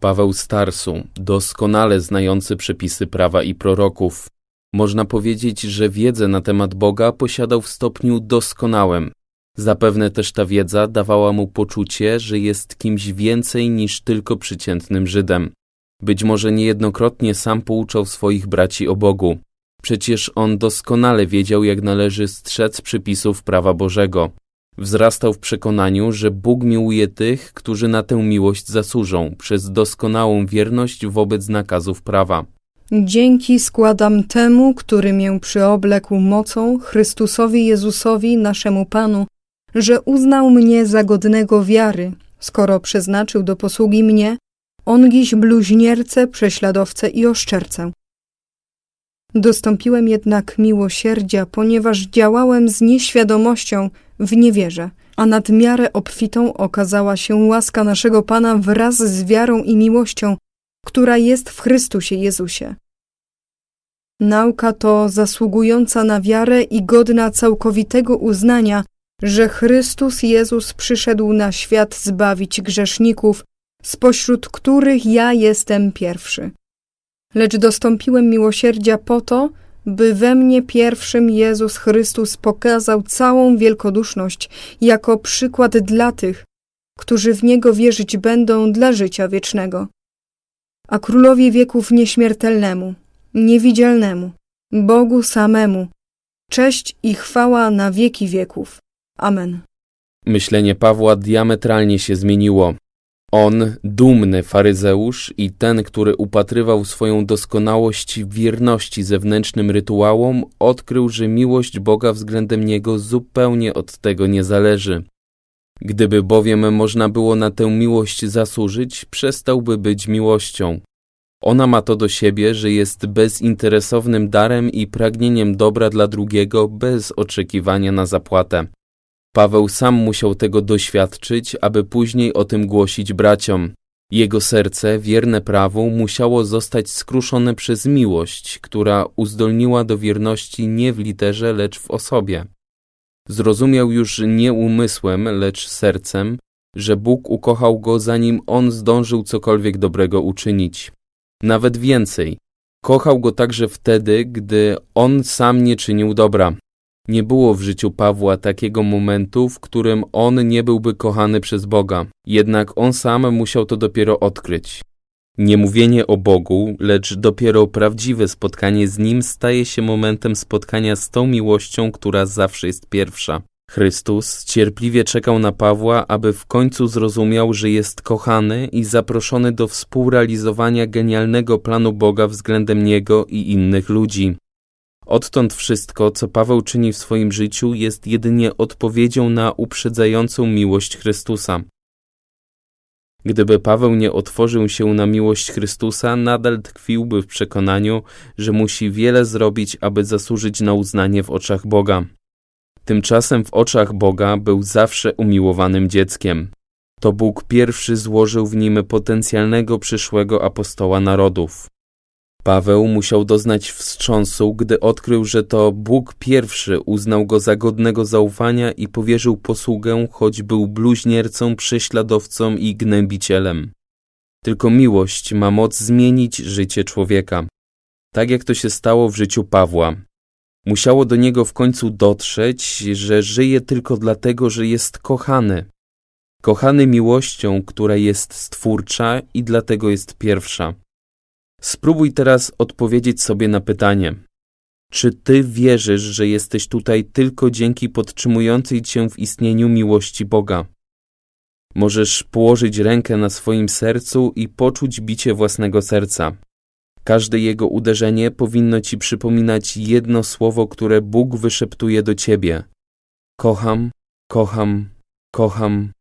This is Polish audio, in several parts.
Paweł Starsu, doskonale znający przepisy prawa i proroków. Można powiedzieć, że wiedzę na temat Boga posiadał w stopniu doskonałym. Zapewne też ta wiedza dawała mu poczucie, że jest kimś więcej niż tylko przeciętnym Żydem. Być może niejednokrotnie sam pouczał swoich braci o Bogu. Przecież on doskonale wiedział, jak należy strzec przypisów prawa Bożego. Wzrastał w przekonaniu, że Bóg miłuje tych, którzy na tę miłość zasłużą, przez doskonałą wierność wobec nakazów prawa. Dzięki składam temu, który mię przyoblekł mocą, Chrystusowi Jezusowi, naszemu Panu, że uznał mnie za godnego wiary, skoro przeznaczył do posługi mnie, ongiś bluźniercę, prześladowcę i oszczercę. Dostąpiłem jednak miłosierdzia, ponieważ działałem z nieświadomością w niewierze, a nad miarę obfitą okazała się łaska naszego Pana wraz z wiarą i miłością, która jest w Chrystusie Jezusie. Nauka to zasługująca na wiarę i godna całkowitego uznania, że Chrystus Jezus przyszedł na świat zbawić grzeszników, spośród których ja jestem pierwszy. Lecz dostąpiłem miłosierdzia po to, by we mnie pierwszym Jezus Chrystus pokazał całą wielkoduszność jako przykład dla tych, którzy w Niego wierzyć będą dla życia wiecznego. A królowi wieków nieśmiertelnemu, niewidzialnemu, Bogu samemu, cześć i chwała na wieki wieków. Amen. Myślenie Pawła diametralnie się zmieniło. On, dumny faryzeusz i ten, który upatrywał swoją doskonałość wierności zewnętrznym rytuałom, odkrył, że miłość Boga względem niego zupełnie od tego nie zależy. Gdyby bowiem można było na tę miłość zasłużyć, przestałby być miłością. Ona ma to do siebie, że jest bezinteresownym darem i pragnieniem dobra dla drugiego bez oczekiwania na zapłatę. Paweł sam musiał tego doświadczyć, aby później o tym głosić braciom. Jego serce, wierne prawu, musiało zostać skruszone przez miłość, która uzdolniła do wierności nie w literze, lecz w osobie. Zrozumiał już nie umysłem, lecz sercem, że Bóg ukochał go, zanim on zdążył cokolwiek dobrego uczynić. Nawet więcej, kochał go także wtedy, gdy on sam nie czynił dobra. Nie było w życiu Pawła takiego momentu, w którym on nie byłby kochany przez Boga, jednak on sam musiał to dopiero odkryć. Nie mówienie o Bogu, lecz dopiero prawdziwe spotkanie z Nim staje się momentem spotkania z tą miłością, która zawsze jest pierwsza. Chrystus cierpliwie czekał na Pawła, aby w końcu zrozumiał, że jest kochany i zaproszony do współrealizowania genialnego planu Boga względem niego i innych ludzi. Odtąd wszystko, co Paweł czyni w swoim życiu, jest jedynie odpowiedzią na uprzedzającą miłość Chrystusa. Gdyby Paweł nie otworzył się na miłość Chrystusa, nadal tkwiłby w przekonaniu, że musi wiele zrobić, aby zasłużyć na uznanie w oczach Boga. Tymczasem w oczach Boga był zawsze umiłowanym dzieckiem. To Bóg pierwszy złożył w nim potencjalnego przyszłego apostoła narodów. Paweł musiał doznać wstrząsu, gdy odkrył, że to Bóg pierwszy uznał go za godnego zaufania i powierzył posługę, choć był bluźniercą, prześladowcą i gnębicielem. Tylko miłość ma moc zmienić życie człowieka. Tak jak to się stało w życiu Pawła. Musiało do niego w końcu dotrzeć, że żyje tylko dlatego, że jest kochany. Kochany miłością, która jest stwórcza i dlatego jest pierwsza. Spróbuj teraz odpowiedzieć sobie na pytanie: czy ty wierzysz, że jesteś tutaj tylko dzięki podtrzymującej cię w istnieniu miłości Boga? Możesz położyć rękę na swoim sercu i poczuć bicie własnego serca. Każde jego uderzenie powinno ci przypominać jedno słowo, które Bóg wyszeptuje do ciebie: Kocham, kocham, kocham.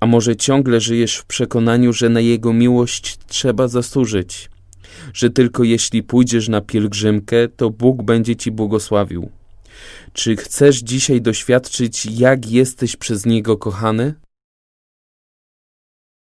A może ciągle żyjesz w przekonaniu, że na jego miłość trzeba zasłużyć? Że tylko jeśli pójdziesz na pielgrzymkę, to Bóg będzie ci błogosławił. Czy chcesz dzisiaj doświadczyć, jak jesteś przez Niego kochany?